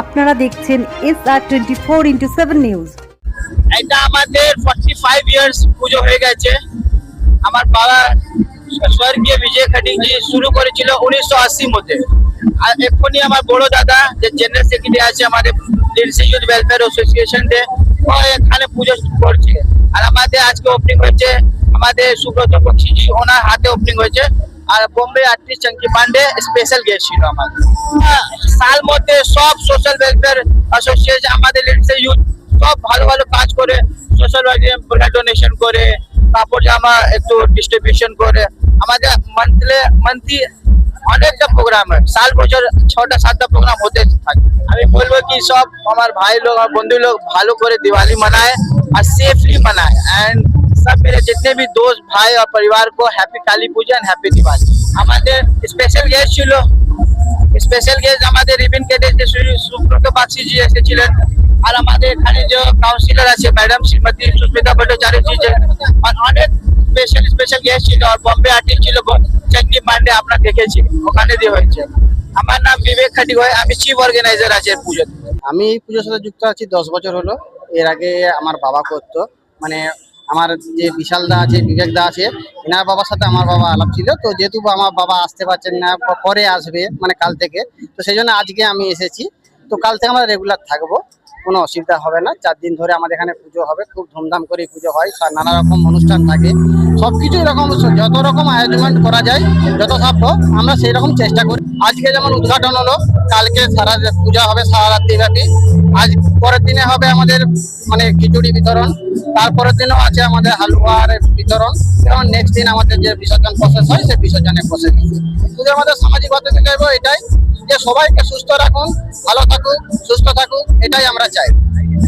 আপনারা দেখছেন S R twenty four into seven news এটা আমাদের ফর্টি ফাইভ ইয়ার্স পুজো হয়ে গেছে। আমার বাবা স্বর্গীয় বিজয় খাটিংজি শুরু করেছিল উনিশশো আশি মধ্যে। আর এক্ষুনি আমার বড় দাদা যে জেনারেল সেক্রেটারি আছে আমাদের ইউথ ওয়েলফেয়ার অ্যাসোসিয়েশন ডে এখানে পুজো করছে। আর আমাদের আজকে ওপেনিং হয়েছে, আমাদের সুব্রত বক্সিজি ওনার হাতে ওপেনিং হয়েছে। আর Bombay artist Chunky Pandey special guest ছিল আমাদের সাল মধ্যে সব সোশ্যাল ওয়েলফেয়ার অ্যাসোসিয়েশন আমাদের লিডসে ইউথ সব ভালো ভালো কাজ করে সোশ্যাল ওয়েলফেয়ার ডোনেশন করে, তারপর জামা একটু ডিস্ট্রিবিউশন করে, আমাদের মান্থলি মান্থলি অনেকটা প্রোগ্রাম হয়। সাল বছর ছটা সাতটা প্রোগ্রাম হতে থাকে। আমি বলব কি, সব আমার ভাই লোক, আমার বন্ধু লোক ভালো করে দিওয়ালি মানায় আর সেফলি মানায়। অ্যান্ড सब मेरे जितने भी दोस्त भाई और परिवार को happy Kali Puja and happy Diwali আমাদের স্পেশাল গেস্ট ছিল স্পেশাল গেস্ট আমাদের রিবিন কেটে যে শ্রী সুব্রত বাগচি জি এসেছিলেন আর আমাদের এখানে যে কাউন্সিলর আছে ম্যাডাম শ্রীমতী সুস্মিতা ভট্টাচার্য জি যে আর অনেক স্পেশাল স্পেশাল গেস্ট ছিল আর বম্বে আর্টিস্ট ছিল চঙ্কি পান্ডে আপনার দেখেছি ওখানে দিয়ে হয়েছে আমার নাম বিবেক খাটিগয় আমি চিফ অর্গানাইজার আছে এই পুজোতে আমি এই পুজোর সাথে যুক্ত আছি দশ বছর হলো এর আগে আমার বাবা করতো মানে আমার যে বিশাল দা আছে বিবেক দা আছে, এনার বাবার সাথে আমার বাবা আলাপ ছিল। তো যেহেতু আমার বাবা আসতে পারছেন না, পরে আসবে মানে কাল থেকে। তো সেই জন্য আজকে আমি এসেছি। তো কাল থেকে আমরা রেগুলার থাকব। কোনো অসুবিধা হবে না। চার দিন ধরে আমাদের এখানে পুজো হবে, খুব ধুমধাম করে পুজো হয় নানা রকম অনুষ্ঠান থাকে। সব কিছু এরকম যত রকম আয়োজন করা যায়, যত সম্ভব আমরা সেই রকম চেষ্টা করি। আজকে যেমন উদ্ঘাটন হলো, কালকে সারা পূজা হবে সারা রাত্রি ব্যাপী। আজ পরের দিনে হবে আমাদের মানে খিচুড়ি বিতরণ। তারপরের দিনও আছে আমাদের হালুয়ার বিতরণ। এবং নেক্সট দিন আমাদের যে বিসর্জন প্রসেস হয়, সেই বিসর্জনের প্রসেস শুধু আমাদের সামাজিকতা থেকে এটাই সবাইকে সুস্থ রাখুন ভালো থাকুক সুস্থ থাকুক এটাই আমরা চাই।